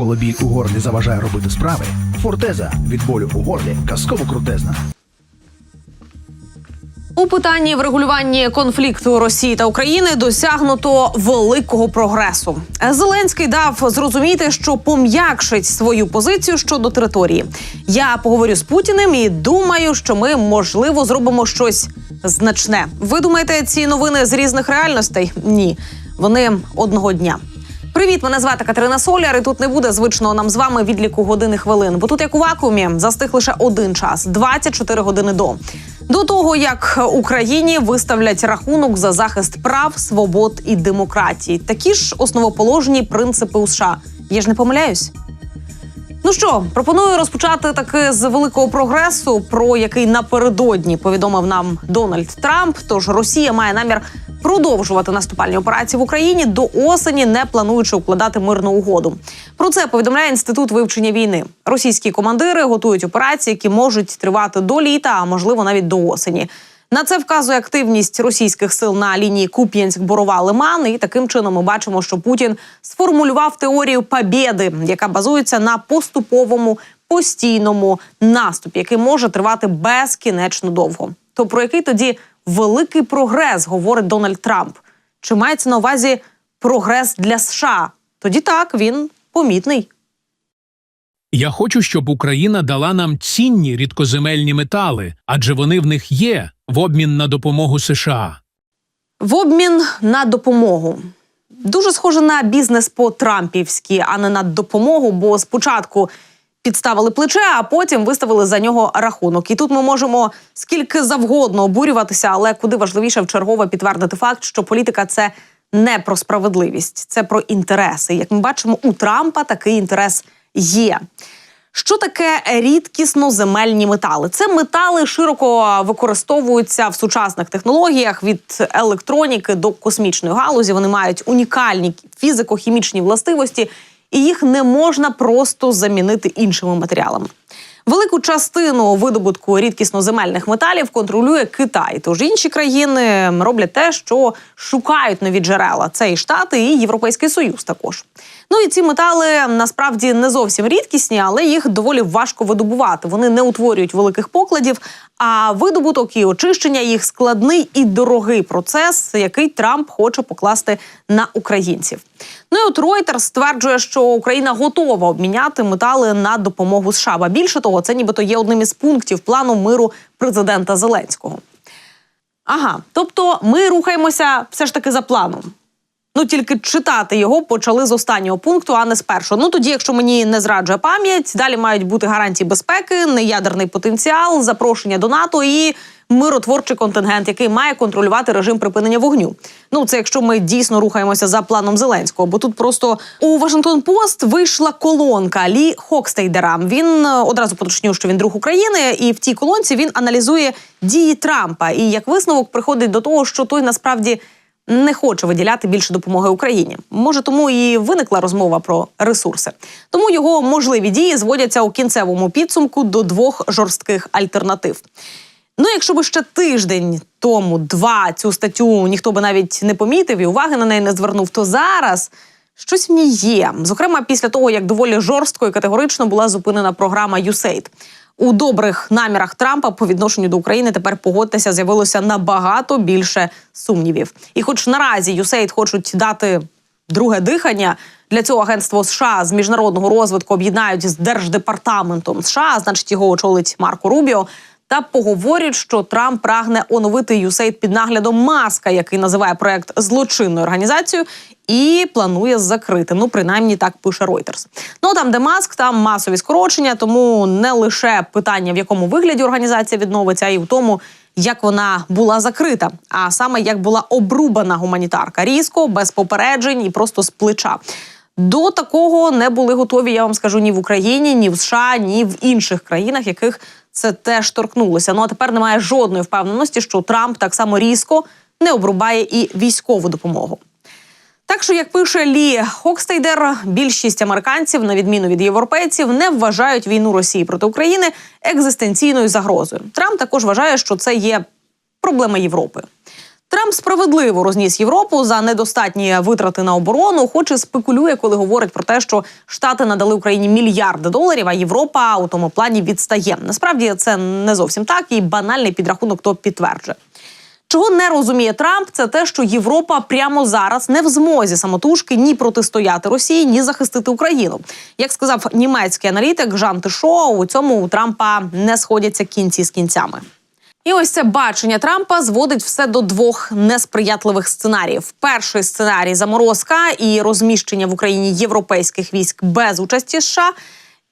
Коли біль у горлі заважає робити справи, фортеза від болю у горлі казково крутезна. У питанні врегулюванні конфлікту Росії та України досягнуто великого прогресу. Зеленський дав зрозуміти, що пом'якшить свою позицію щодо території. Я поговорю з Путіним і думаю, що ми можливо зробимо щось значне. Ви думаєте, ці новини з різних реальностей? Ні, вони одного дня. Привіт, мене звати Катерина Соляр. І тут не буде звичного нам з вами відліку години хвилин. Бо тут, як у вакуумі, застиг лише один час 24 години до. До того як Україні виставлять рахунок за захист прав, свобод і демократії, такі ж основоположні принципи у США. Я ж не помиляюсь. Ну що, пропоную розпочати таки з великого прогресу, про який напередодні повідомив нам Дональд Трамп. Тож Росія має намір продовжувати наступальні операції в Україні до осені, не плануючи укладати мирну угоду. Про це повідомляє інститут вивчення війни. Російські командири готують операції, які можуть тривати до літа, а можливо навіть до осені. На це вказує активність російських сил на лінії Куп'янськ-Борова Лиман. І таким чином ми бачимо, що Путін сформулював теорію побєди, яка базується на поступовому постійному наступі, який може тривати безкінечно довго. То про який тоді великий прогрес говорить Дональд Трамп? Чи мається на увазі прогрес для США? Тоді так він помітний. Я хочу, щоб Україна дала нам цінні рідкоземельні метали, адже вони в них є в обмін на допомогу США. В обмін на допомогу. Дуже схоже на бізнес по Трампівськи, а не на допомогу, бо спочатку підставили плече, а потім виставили за нього рахунок. І тут ми можемо скільки завгодно обурюватися, але куди важливіше вчергове підтвердити факт, що політика це не про справедливість, це про інтереси. Як ми бачимо, у Трампа такий інтерес є. Що таке рідкісно земельні метали? Це метали широко використовуються в сучасних технологіях від електроніки до космічної галузі. Вони мають унікальні фізико-хімічні властивості, і їх не можна просто замінити іншими матеріалами. Велику частину видобутку рідкісно-земельних металів контролює Китай. Тож інші країни роблять те, що шукають нові джерела. Це і Штати, і Європейський Союз також. Ну і ці метали насправді не зовсім рідкісні, але їх доволі важко видобувати. Вони не утворюють великих покладів. А видобуток і очищення їх складний і дорогий процес, який Трамп хоче покласти на українців. Ну і от Reuters стверджує, що Україна готова обміняти метали на допомогу США. Ба більше того, це нібито є одним із пунктів плану миру президента Зеленського. Ага, тобто ми рухаємося все ж таки за планом. Ну тільки читати його почали з останнього пункту, а не з першого. Ну тоді, якщо мені не зраджує пам'ять, далі мають бути гарантії безпеки, неядерний потенціал, запрошення до НАТО і миротворчий контингент, який має контролювати режим припинення вогню. Ну це якщо ми дійсно рухаємося за планом Зеленського. Бо тут просто у Вашингтон Пост вийшла колонка Лі Хокстейдера. Він е, одразу поточню, що він друг України, і в тій колонці він аналізує дії Трампа. І як висновок приходить до того, що той насправді не хоче виділяти більше допомоги Україні. Може, тому і виникла розмова про ресурси. Тому його можливі дії зводяться у кінцевому підсумку до двох жорстких альтернатив. Ну, якщо би ще тиждень тому, два цю статтю ніхто би навіть не помітив і уваги на неї не звернув, то зараз щось в ній є. Зокрема, після того як доволі жорстко і категорично була зупинена програма USAID. У добрих намірах Трампа по відношенню до України тепер погодьтеся, з'явилося набагато більше сумнівів. І, хоч наразі USAID хочуть дати друге дихання. Для цього агентство США з міжнародного розвитку об'єднають з держдепартаментом США, значить його очолить Марко Рубіо. Та поговорять, що Трамп прагне оновити USAID під наглядом маска, який називає проект злочинною організацією, і планує закрити. Ну, принаймні так пише Reuters. Ну там, де маск, там масові скорочення, тому не лише питання, в якому вигляді організація відновиться, а й в тому, як вона була закрита, а саме як була обрубана гуманітарка різко, без попереджень і просто з плеча. До такого не були готові, я вам скажу, ні в Україні, ні в США, ні в інших країнах, яких це теж торкнулося. Ну а тепер немає жодної впевненості, що Трамп так само різко не обрубає і військову допомогу. Так що, як пише Лі Хокстейдер, більшість американців, на відміну від європейців, не вважають війну Росії проти України екзистенційною загрозою. Трамп також вважає, що це є проблема Європи. Трамп справедливо розніс Європу за недостатні витрати на оборону, хоч і спекулює, коли говорить про те, що Штати надали Україні мільярди доларів, а Європа у тому плані відстає. Насправді це не зовсім так, і банальний підрахунок то підтверджує. Чого не розуміє Трамп, це те, що Європа прямо зараз не в змозі самотужки ні протистояти Росії, ні захистити Україну. Як сказав німецький аналітик Жан Тишо, у цьому у Трампа не сходяться кінці з кінцями. І ось це бачення Трампа зводить все до двох несприятливих сценаріїв: перший сценарій заморозка і розміщення в Україні європейських військ без участі США.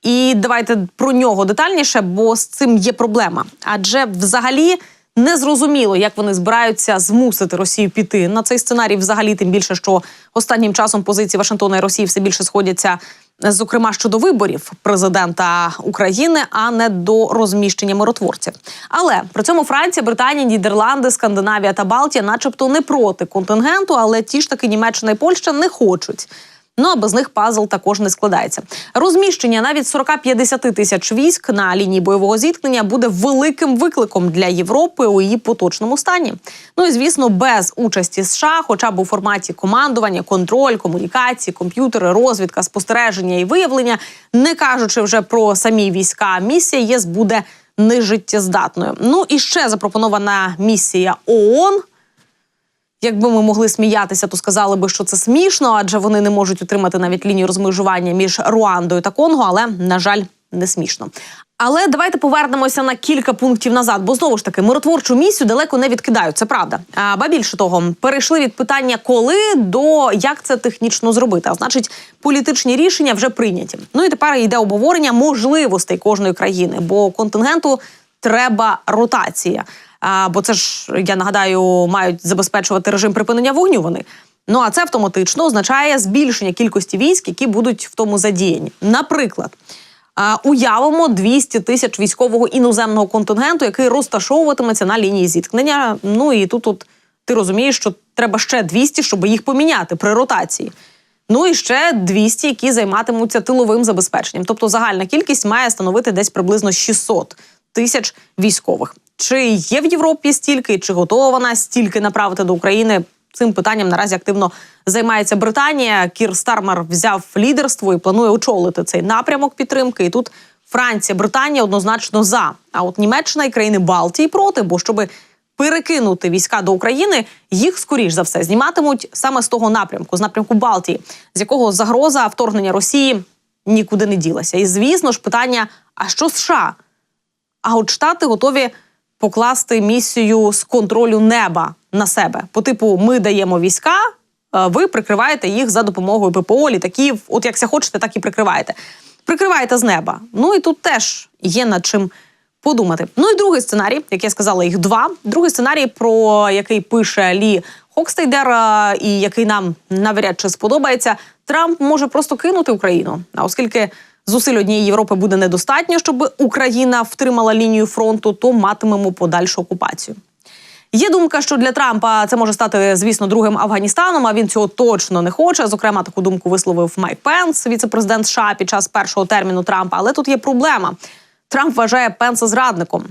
І давайте про нього детальніше, бо з цим є проблема. Адже взагалі не зрозуміло, як вони збираються змусити Росію піти на цей сценарій. Взагалі, тим більше, що останнім часом позиції Вашингтона і Росії все більше сходяться. Зокрема щодо виборів президента України, а не до розміщення миротворців. Але при цьому Франція, Британія, Нідерланди, Скандинавія та Балтія, начебто, не проти контингенту, але ті ж таки Німеччина і Польща не хочуть. Ну а без них пазл також не складається. Розміщення навіть 40-50 тисяч військ на лінії бойового зіткнення буде великим викликом для Європи у її поточному стані. Ну і звісно, без участі США, хоча б у форматі командування, контроль, комунікації, комп'ютери, розвідка, спостереження і виявлення, не кажучи вже про самі війська, місія ЄС буде нежиттєздатною. Ну і ще запропонована місія ООН. Якби ми могли сміятися, то сказали би, що це смішно, адже вони не можуть утримати навіть лінію розмежування між Руандою та Конго, але на жаль, не смішно. Але давайте повернемося на кілька пунктів назад, бо знову ж таки миротворчу місію далеко не відкидають. Це правда. А ба більше того, перейшли від питання коли до як це технічно зробити. А значить, політичні рішення вже прийняті. Ну і тепер йде обговорення можливостей кожної країни, бо контингенту треба ротація. А, бо це ж я нагадаю, мають забезпечувати режим припинення вогню. Вони ну а це автоматично означає збільшення кількості військ, які будуть в тому задіяні. Наприклад, уявимо 200 тисяч військового іноземного контингенту, який розташовуватиметься на лінії зіткнення. Ну і тут, тут ти розумієш, що треба ще 200, щоб їх поміняти при ротації. Ну і ще 200, які займатимуться тиловим забезпеченням. Тобто загальна кількість має становити десь приблизно 600 тисяч військових. Чи є в Європі стільки, чи готова вона стільки направити до України? Цим питанням наразі активно займається Британія. Кір Стармер взяв лідерство і планує очолити цей напрямок підтримки. І тут Франція, Британія однозначно за. А от Німеччина і країни Балтії проти, бо щоби перекинути війська до України, їх скоріш за все зніматимуть саме з того напрямку, з напрямку Балтії, з якого загроза вторгнення Росії нікуди не ділася. І звісно ж, питання: а що США? А от штати готові покласти місію з контролю неба на себе. По типу, ми даємо війська, е, ви прикриваєте їх за допомогою ППО, літаків. От як ся хочете, так і прикриваєте. Прикриваєте з неба. Ну і тут теж є над чим подумати. Ну і другий сценарій, як я сказала, їх два. Другий сценарій, про який пише Лі Хокстейдер, е, і який нам навряд чи сподобається, Трамп може просто кинути Україну. А оскільки зусиль однієї Європи буде недостатньо, щоб Україна втримала лінію фронту, то матимемо подальшу окупацію. Є думка, що для Трампа це може стати, звісно, другим Афганістаном. А він цього точно не хоче. Зокрема, таку думку висловив Майк Пенс, віце-президент США під час першого терміну Трампа. Але тут є проблема. Трамп вважає Пенса зрадником.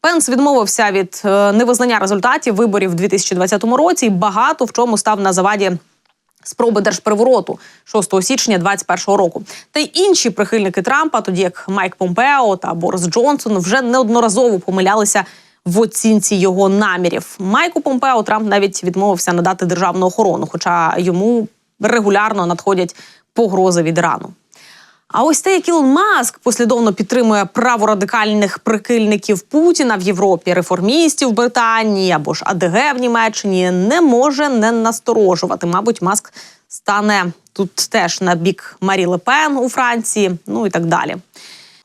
Пенс відмовився від е, невизнання результатів виборів в 2020 році і багато в чому став на заваді спроби держперевороту 6 січня 2021 року. Та й інші прихильники Трампа, тоді як Майк Помпео та Борис Джонсон, вже неодноразово помилялися в оцінці його намірів. Майку Помпео Трамп навіть відмовився надати державну охорону, хоча йому регулярно надходять погрози від Ірану. А ось те, як Ілон Маск послідовно підтримує праворадикальних прихильників Путіна в Європі, реформістів в Британії або ж АДГ в Німеччині, не може не насторожувати. Мабуть, Маск стане тут теж на бік Марі Лепен у Франції, ну і так далі.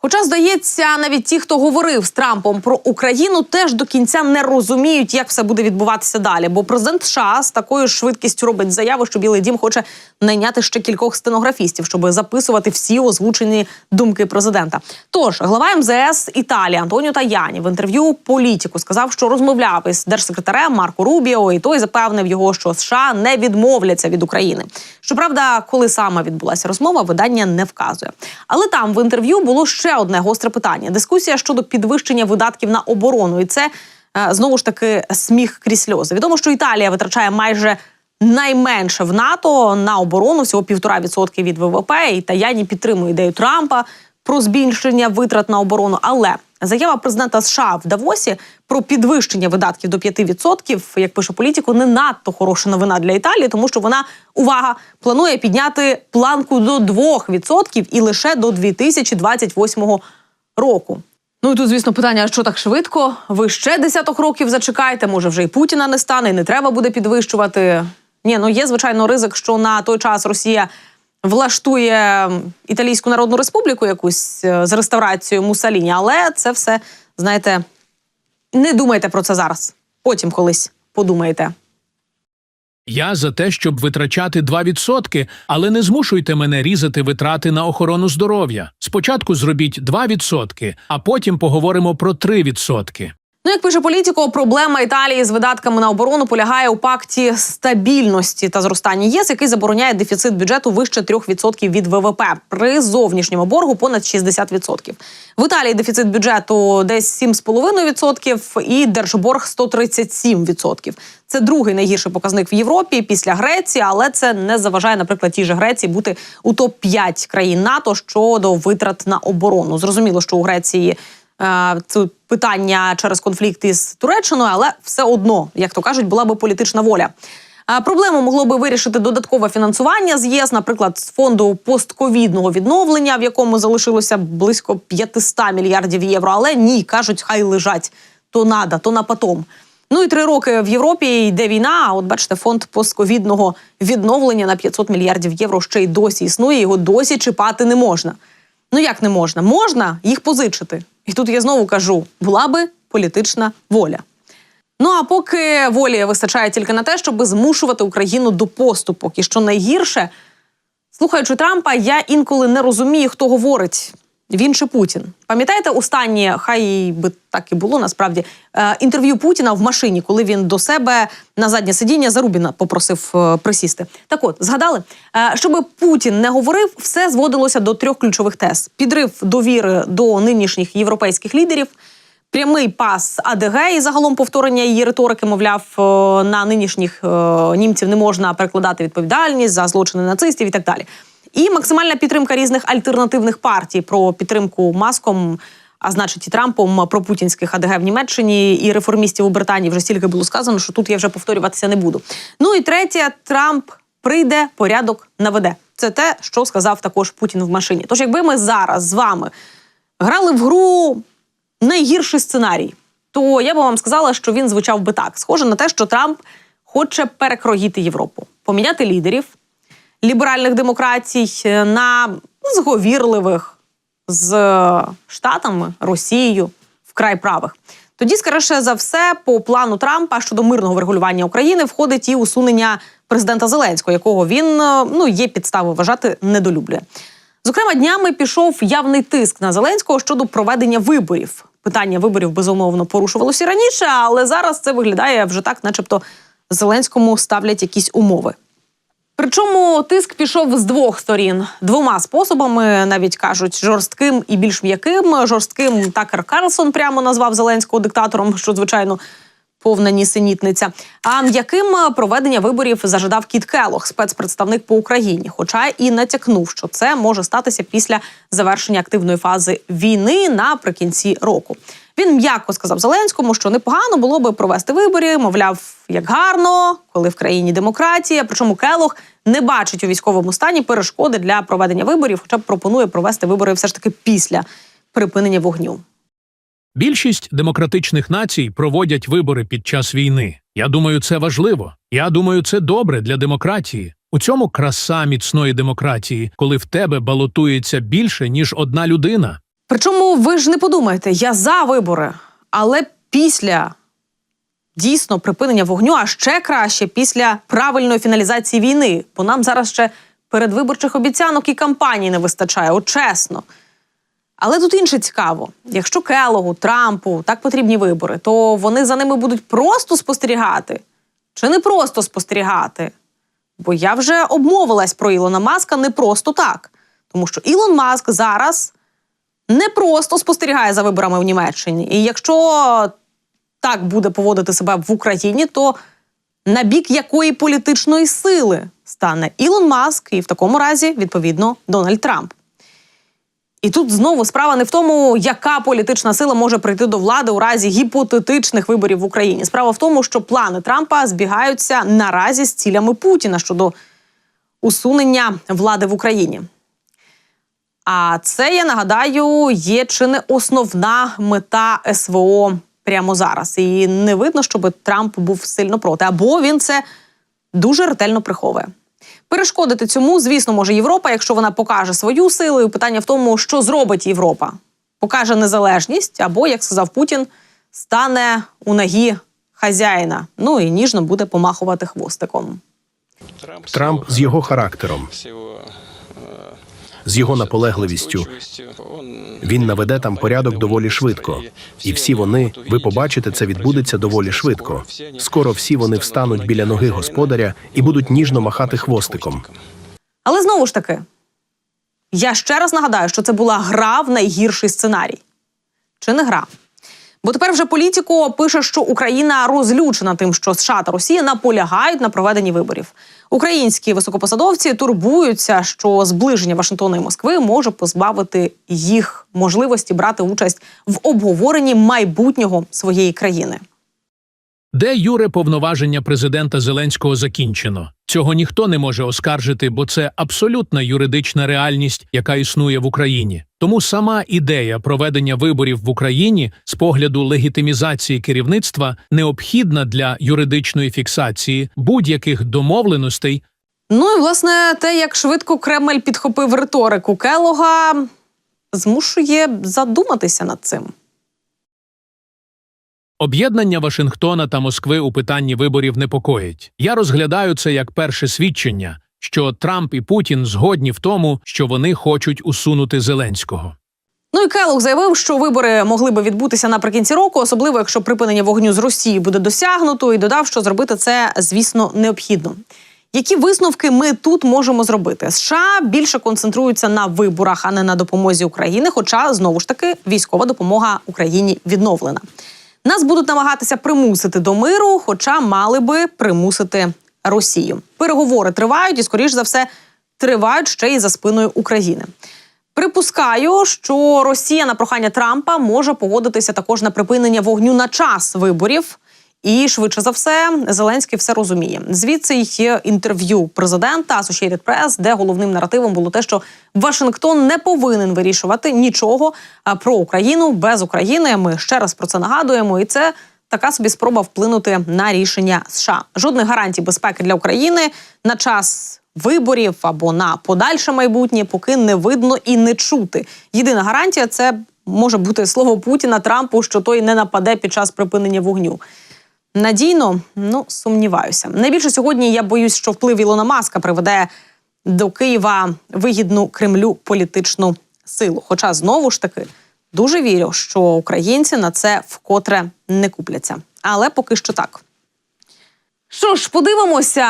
Хоча, здається, навіть ті, хто говорив з Трампом про Україну, теж до кінця не розуміють, як все буде відбуватися далі. Бо президент США з такою швидкістю робить заяву, що Білий Дім хоче найняти ще кількох стенографістів, щоб записувати всі озвучені думки президента. Тож глава МЗС Італії Антоніо Таяні в інтерв'ю політику сказав, що розмовляв із держсекретарем Марко Рубіо, і той запевнив його, що США не відмовляться від України. Щоправда, коли саме відбулася розмова, видання не вказує. Але там в інтерв'ю було ще одне гостре питання: дискусія щодо підвищення видатків на оборону, і це е, знову ж таки сміх крізь сльози. Відомо, що Італія витрачає майже найменше в НАТО на оборону, всього півтора відсотки від ВВП. І Таяні підтримує ідею Трампа про збільшення витрат на оборону. Але заява президента США в Давосі про підвищення видатків до 5%, як пише політику, не надто хороша новина для Італії, тому що вона увага планує підняти планку до 2% і лише до 2028 року. Ну і тут, звісно, питання: що так швидко? Ви ще десяток років зачекаєте? Може, вже і Путіна не стане, і не треба буде підвищувати. Ні, ну є звичайно ризик, що на той час Росія влаштує Італійську Народну Республіку якусь е, з реставрацією Мусаліні, але це все, знаєте, не думайте про це зараз. Потім колись подумаєте. Я за те, щоб витрачати 2%, але не змушуйте мене різати витрати на охорону здоров'я. Спочатку зробіть 2%, а потім поговоримо про 3%. Ну, як пише політико, проблема Італії з видатками на оборону полягає у пакті стабільності та зростання єС, який забороняє дефіцит бюджету вище 3% від ВВП при зовнішньому боргу понад 60%. В Італії дефіцит бюджету десь 7,5% і держборг 137%. Це другий найгірший показник в Європі після Греції, але це не заважає, наприклад, тій же Греції бути у топ 5 країн НАТО щодо витрат на оборону. Зрозуміло, що у Греції це питання через конфлікт із Туреччиною, але все одно, як то кажуть, була би політична воля. Е, Проблему могло би вирішити додаткове фінансування з ЄС, наприклад, з фонду постковідного відновлення, в якому залишилося близько 500 мільярдів євро. Але ні, кажуть, хай лежать то нада, то на потом. Ну і три роки в Європі йде війна. А от бачите, фонд постковідного відновлення на 500 мільярдів євро ще й досі існує. Його досі чіпати не можна. Ну як не можна? Можна їх позичити. І тут я знову кажу: була би політична воля. Ну а поки волі вистачає тільки на те, щоб змушувати Україну до поступок. І що найгірше, слухаючи Трампа, я інколи не розумію, хто говорить. Він чи Путін. Пам'ятаєте останнє, хай би так і було насправді е, інтерв'ю Путіна в машині, коли він до себе на заднє сидіння Зарубіна попросив е, присісти. Так от згадали, е, щоб Путін не говорив, все зводилося до трьох ключових тез: підрив довіри до нинішніх європейських лідерів, прямий пас АДГ і загалом повторення її риторики, мовляв, на нинішніх німців не можна перекладати відповідальність за злочини нацистів і так далі. І максимальна підтримка різних альтернативних партій про підтримку маском. А значить, і Трампом про путінських АДГ в Німеччині і реформістів у Британії вже стільки було сказано, що тут я вже повторюватися не буду. Ну і третє, Трамп прийде, порядок наведе. Це те, що сказав також Путін в машині. Тож, якби ми зараз з вами грали в гру найгірший сценарій, то я би вам сказала, що він звучав би так: схоже на те, що Трамп хоче перекроїти Європу, поміняти лідерів ліберальних демократій на зговірливих з штатами Росією вкрай правих. Тоді, скоріше за все, по плану Трампа щодо мирного врегулювання України входить і усунення президента Зеленського, якого він е, ну є підстави вважати недолюблює. Зокрема, днями пішов явний тиск на Зеленського щодо проведення виборів. Питання виборів безумовно порушувалося раніше, але зараз це виглядає вже так, начебто Зеленському ставлять якісь умови. Причому тиск пішов з двох сторін двома способами, навіть кажуть, жорстким і більш м'яким. Жорстким Такер Карлсон прямо назвав Зеленського диктатором, що звичайно повна нісенітниця. А м'яким проведення виборів зажадав Кіт Келох, спецпредставник по Україні, хоча і натякнув, що це може статися після завершення активної фази війни наприкінці року. Він м'яко сказав Зеленському, що непогано було би провести вибори. Мовляв, як гарно, коли в країні демократія. Причому Келох не бачить у військовому стані перешкоди для проведення виборів, хоча б пропонує провести вибори все ж таки після припинення вогню. Більшість демократичних націй проводять вибори під час війни. Я думаю, це важливо. Я думаю, це добре для демократії. У цьому краса міцної демократії, коли в тебе балотується більше ніж одна людина. Причому ви ж не подумайте, я за вибори, але після дійсно припинення вогню, а ще краще після правильної фіналізації війни. Бо нам зараз ще передвиборчих обіцянок і кампаній не вистачає, от чесно. Але тут інше цікаво: якщо Келогу, Трампу так потрібні вибори, то вони за ними будуть просто спостерігати чи не просто спостерігати? Бо я вже обмовилась про Ілона Маска не просто так. Тому що Ілон Маск зараз не просто спостерігає за виборами в Німеччині. І якщо так буде поводити себе в Україні, то на бік якої політичної сили стане Ілон Маск і в такому разі, відповідно, Дональд Трамп. І тут знову справа не в тому, яка політична сила може прийти до влади у разі гіпотетичних виборів в Україні. Справа в тому, що плани Трампа збігаються наразі з цілями Путіна щодо усунення влади в Україні. А це я нагадаю є чи не основна мета СВО прямо зараз. І не видно, щоб Трамп був сильно проти, або він це дуже ретельно приховує. Перешкодити цьому, звісно, може Європа, якщо вона покаже свою силу. І питання в тому, що зробить Європа. Покаже незалежність, або, як сказав Путін, стане у ногі хазяїна. Ну і ніжно буде помахувати хвостиком. Трамп з його характером, з його наполегливістю. Він наведе там порядок доволі швидко. І всі вони, ви побачите, це відбудеться доволі швидко. Скоро всі вони встануть біля ноги господаря і будуть ніжно махати хвостиком. Але знову ж таки, я ще раз нагадаю, що це була гра в найгірший сценарій. Чи не гра? Бо тепер вже політико пише, що Україна розлючена тим, що США та Росія наполягають на проведенні виборів. Українські високопосадовці турбуються, що зближення Вашингтона і Москви може позбавити їх можливості брати участь в обговоренні майбутнього своєї країни. Де юре повноваження президента Зеленського закінчено. Цього ніхто не може оскаржити, бо це абсолютна юридична реальність, яка існує в Україні. Тому сама ідея проведення виборів в Україні з погляду легітимізації керівництва необхідна для юридичної фіксації будь-яких домовленостей Ну і власне те, як швидко Кремль підхопив риторику Келога, змушує задуматися над цим. Об'єднання Вашингтона та Москви у питанні виборів непокоїть. Я розглядаю це як перше свідчення, що Трамп і Путін згодні в тому, що вони хочуть усунути Зеленського. Ну і Келог заявив, що вибори могли би відбутися наприкінці року, особливо якщо припинення вогню з Росії буде досягнуто, і додав, що зробити це, звісно, необхідно. Які висновки ми тут можемо зробити? США більше концентруються на виборах, а не на допомозі України. Хоча знову ж таки військова допомога Україні відновлена. Нас будуть намагатися примусити до миру, хоча мали би примусити Росію. Переговори тривають і, скоріш за все, тривають ще й за спиною України. Припускаю, що Росія на прохання Трампа може погодитися також на припинення вогню на час виборів. І швидше за все, Зеленський все розуміє. Звідси є інтерв'ю президента Associated Press, де головним наративом було те, що Вашингтон не повинен вирішувати нічого про Україну без України. Ми ще раз про це нагадуємо, і це така собі спроба вплинути на рішення США. Жодних гарантій безпеки для України на час виборів або на подальше майбутнє поки не видно і не чути. Єдина гарантія це може бути слово Путіна Трампу, що той не нападе під час припинення вогню. Надійно, ну сумніваюся. Найбільше сьогодні я боюсь, що вплив Ілона Маска приведе до Києва вигідну Кремлю політичну силу. Хоча знову ж таки дуже вірю, що українці на це вкотре не купляться. Але поки що так. Що ж, подивимося,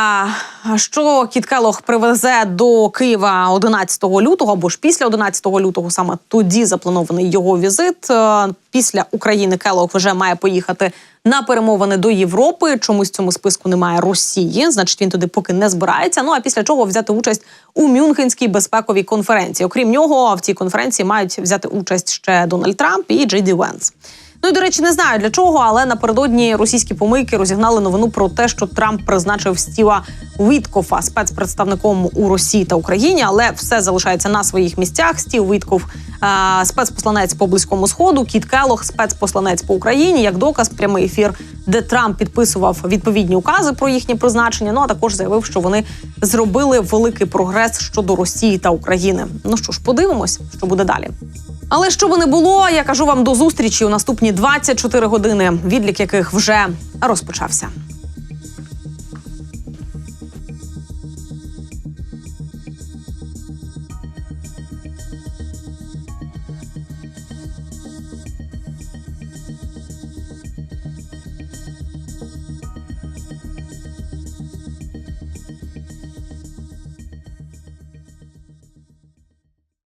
що Кіт Келох привезе до Києва 11 лютого або ж після 11 лютого, саме тоді запланований його візит. Е, Після України Келох вже має поїхати на перемовини до Європи. Чомусь в цьому списку немає Росії, значить він туди поки не збирається. Ну а після чого взяти участь у Мюнхенській безпековій конференції. Окрім нього, в цій конференції мають взяти участь ще Дональд Трамп і Джей Ді Венс. Ну і до речі, не знаю для чого, але напередодні російські помийки розігнали новину про те, що Трамп призначив Стіва Віткофа спецпредставником у Росії та Україні, але все залишається на своїх місцях. Стів Вітков е- спецпосланець по близькому сходу, Кіт Келох спецпосланець по Україні. Як доказ, прямий ефір, де Трамп підписував відповідні укази про їхнє призначення. Ну а також заявив, що вони зробили великий прогрес щодо Росії та України. Ну що ж, подивимось, що буде далі. Але що би не було, я кажу вам до зустрічі у наступні 24 години, відлік яких вже розпочався.